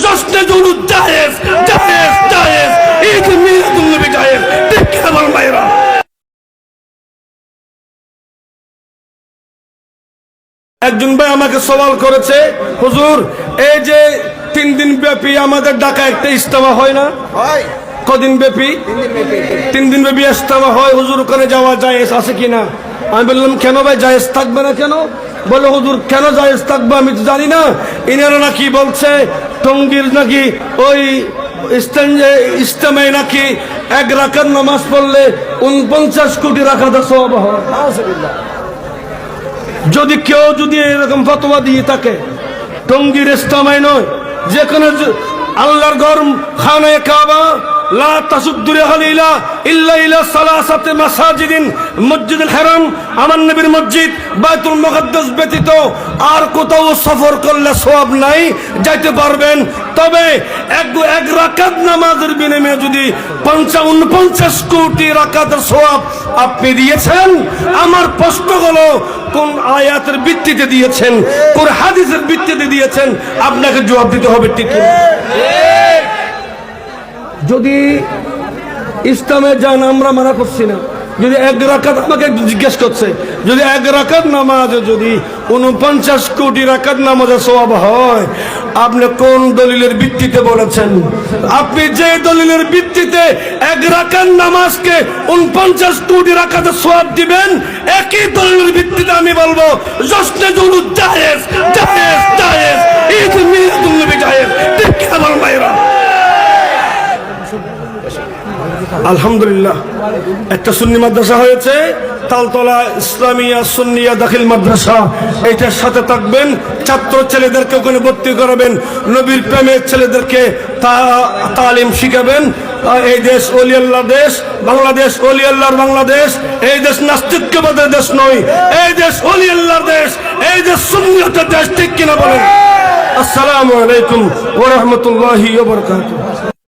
জশ্নে জৌলুদ জায়েজ জায়েজ জায়েজ ঈদ মিলাদুন নবী জায়েজ ঠিক আমার মায়েরা। একজন ভাই আমাকে সওয়াল করেছে হুজুর এই যে তিন দিন ব্যাপী আমাদের ঢাকা একটা ইজতেমা হয় না? হয়। কদিন ব্যাপী? তিন দিন ব্যাপী। ইজতেমা হয় হুজুর ওখানে যাওয়া জায়েজ আছে কিনা আমি বললাম কেন ভাই জায়েজ থাকবে না কেন? বলে হুজুর কেন জায়েজ থাকবে আমি তো জানি না। ইনারা নাকি বলছে টঙ্গির নাকি ওই ইস্তেমে নাকি এক রাখার নামাজ পড়লে উনপঞ্চাশ কোটি রাখা সব হয়। যদি কেউ যদি এরকম ফতোয়া দিয়ে থাকে, টঙ্গির ইসলামাই নয় যেখানে আল্লাহর গরম খানে কাবা লা তাসুদ্দুরে হালিলা ইল্লা ইলা সালাসাতে মাসাজিদিন মসজিদুল হারাম আমার নবীর মসজিদ বাইতুল মুকদ্দাস ব্যতীত আর কোথাও সফর করলে সওয়াব নাই, যাইতে পারবেন তবে এক এক রাকাত নামাজের বিনিময়ে যদি পঞ্চান্ন পঞ্চাশ কোটি রাকাতের সওয়াব আপনি দিয়েছেন, আমার প্রশ্ন হলো কোন আয়াতের ভিত্তিতে দিয়েছেন, কোন হাদিসের ভিত্তিতে দিয়েছেন, আপনাকে জবাব দিতে হবে, ঠিক? যদি ইসলামে যান আমরা মানা করছি না, যদি এক রাকাত আমাকে জিজ্ঞেস করছে, যদি এক রাকাত নামাজে যদি উনপঞ্চাশ কোটি রাকাত নামাজে সওয়াব হয়, আপনি কোন দলিলের ভিত্তিতে বলেছেন? আপনি যে দলিলের ভিত্তিতে এক রাকাত নামাজকে উনপঞ্চাশ কোটি রাকাতে সওয়াব দিবেন, একই দলিলের ভিত্তিতে আমি বলব, জশ্নে জুলুদ জায়েজ জায়েজ জায়েজ ঈদ মিলাদুন নবী জায়েজ ঠিক কি আমার মায়েরা আলহামদুলিল্লাহ, একটা সুন্নি মাদ্রাসা হয়েছে, তালতলা ইসলামিয়া সুন্নিয়া দাখিল মাদ্রাসা। এইটার সাথে থাকবেন, ছাত্র ছেলেদেরকে ওখানে ভর্তি করাবেন, নবীর প্রেমের ছেলেদেরকে তা- তালিম শিখাবেন। এই দেশ অলি আল্লাহ দেশ, বাংলাদেশ অলি আল্লাহর বাংলাদেশ, এই দেশ নাস্তিক্যবাদের দেশ নয়, এই দেশ অলি আল্লাহর দেশ, এই দেশ সুন্নিয়তের দেশ, ঠিক কিনা বলেন? আসসালামু আলাইকুম ওয়া রাহমাতুল্লাহি ওয়া বারাকাতুহু।